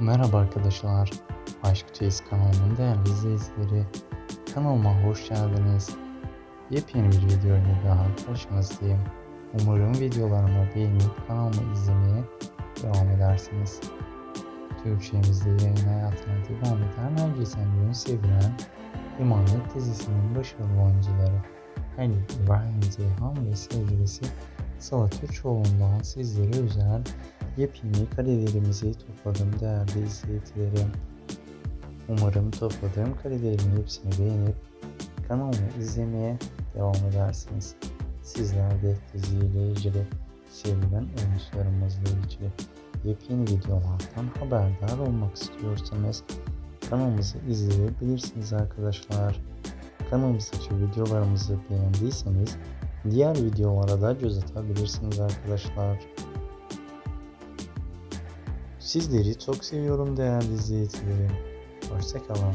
Merhaba arkadaşlar. Aşk Çeyiz kanalının değerli izleyicileri. Kanalıma hoş geldiniz. Yepyeni bir video ile daha karşınızdayım. Umarım videolarımı beğenip kanalımı izlemeye devam edersiniz. Türkçemizde yayın hayatına devam eden herkesin gün sevilen İmanet dizisinin başarılı oyuncuları Halil İbrahim Ceyhan ve sevgilisi Sıla Türkoğlu'ndan sizlere özel yepyeni karelerimizi topladım değerli izleyicilerim. Umarım topladığım karelerin hepsini beğenip kanalımı izlemeye devam edersiniz. Sizler de diziyle sevilen oyuncularımızla ilgili yepyeni videolardan haberdar olmak istiyorsanız kanalımızı izleyebilirsiniz arkadaşlar. Kanalımızdaki videolarımızı beğendiyseniz diğer videolara da göz atabilirsiniz arkadaşlar. Sizleri çok seviyorum değerli izleyicilerim. Hoşçakalın.